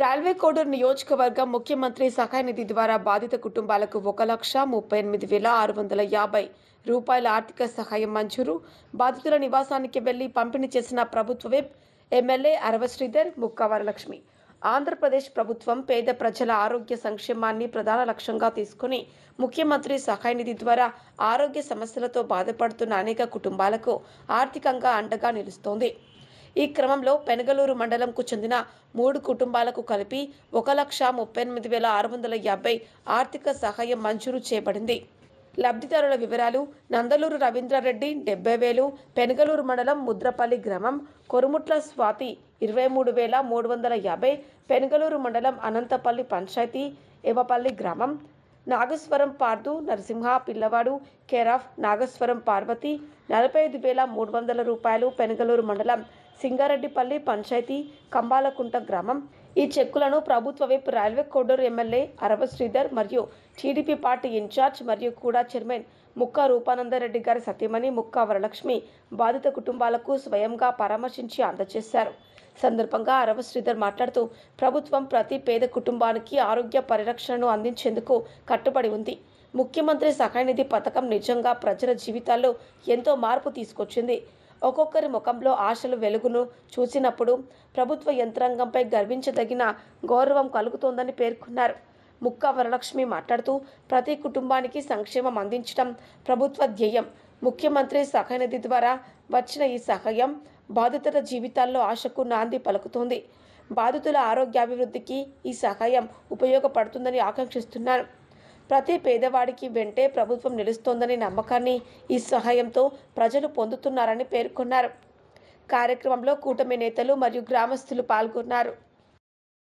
Railway Koduru నియోజకవర్గం ముఖ్యమంత్రి సహాయ నిధి ద్వారా బాధిత కుటుంబాలకు ఒక లక్ష ముప్పై ఎనిమిది వేల ఆరు వందల యాభై రూపాయల ఆర్థిక సహాయం మంజూరు. బాధితుల నివాసానికి వెళ్ళి పంపిణీ చేసిన ప్రభుత్వ వెబ్ ఎమ్మెల్యే అరవ శ్రీధర్ ముక్కా వరలక్ష్మి ఆంధ్రప్రదేశ్ ప్రభుత్వం పేద ప్రజల ఆరోగ్య సంక్షేమాన్ని ప్రధాన లక్ష్యంగా తీసుకుని ముఖ్యమంత్రి సహాయ నిధి ద్వారా ఆరోగ్య సమస్యలతో బాధపడుతున్న అనేక కుటుంబాలకు ఆర్థికంగా అండగా నిలుస్తోంది. ఈ క్రమంలో పెనగలూరు మండలంకు చెందిన మూడు కుటుంబాలకు కలిపి ఒక లక్ష ముప్పై ఎనిమిది వేల ఆరు వందల యాభై ఆర్థిక సహాయం మంజూరు చేయబడింది. లబ్ధిదారుల వివరాలు నందలూరు రవీంద్రారెడ్డి డెబ్బై వేలు పెనగలూరు మండలం ముద్రపల్లి గ్రామం కొరుముట్ల స్వాతి ఇరవై మూడు వేల మూడు వందల యాభై పెనగలూరు మండలం అనంతపల్లి పంచాయతీ ఎవపల్లి గ్రామం నాగస్వరం పార్దు నరసింహ పిల్లవాడు కేరాఫ్ నాగస్వరం పార్వతి నలభై ఐదు వేల మూడు వందల రూపాయలు పెనగలూరు మండలం సింగారెడ్డిపల్లి పంచాయతీ కంబాలకుంట గ్రామం ఈ చెక్కులను ప్రభుత్వ whip railway Koduru MLA Arava Sridhar మరియు టీడీపీ పార్టీ ఇన్ఛార్జ్ మరియు కూడా చైర్మన్ ముక్కా రూపానందరెడ్డి గారి సతీమణి ముక్కా వరలక్ష్మి బాధిత కుటుంబాలకు స్వయంగా పరామర్శించి అందజేశారు. సందర్భంగా అరవ శ్రీధర్ మాట్లాడుతూ ప్రభుత్వం ప్రతి పేద కుటుంబానికి ఆరోగ్య పరిరక్షణను అందించేందుకు కట్టుబడి ఉంది. ముఖ్యమంత్రి సహాయనిధి పథకం నిజంగా ప్రజల జీవితాల్లో ఎంతో మార్పు తీసుకొచ్చింది. ఒక్కొక్కరి ముఖంలో ఆశలు వెలుగును చూసినప్పుడు ప్రభుత్వ యంత్రాంగంపై గర్వించదగిన గౌరవం కలుగుతోందని పేర్కొన్నారు. ముక్క వరలక్ష్మి మాట్లాడుతూ ప్రతి కుటుంబానికి సంక్షేమం అందించడం ప్రభుత్వ ధ్యేయం. ముఖ్యమంత్రి సహాయ నిధి ద్వారా వచ్చిన ఈ సహాయం బాధితుల జీవితాల్లో ఆశకు నాంది పలుకుతోంది. బాధితుల ఆరోగ్యాభివృద్ధికి ఈ సహాయం ఉపయోగపడుతుందని ఆకాంక్షిస్తున్నారు. ప్రతి పేదవాడికి వెంటే ప్రభుత్వం నిలుస్తోందనే నమ్మకాన్ని ఈ సహాయంతో ప్రజలు పొందుతున్నారని పేర్కొన్నారు. కార్యక్రమంలో కూటమి నేతలు మరియు గ్రామస్తులు పాల్గొన్నారు.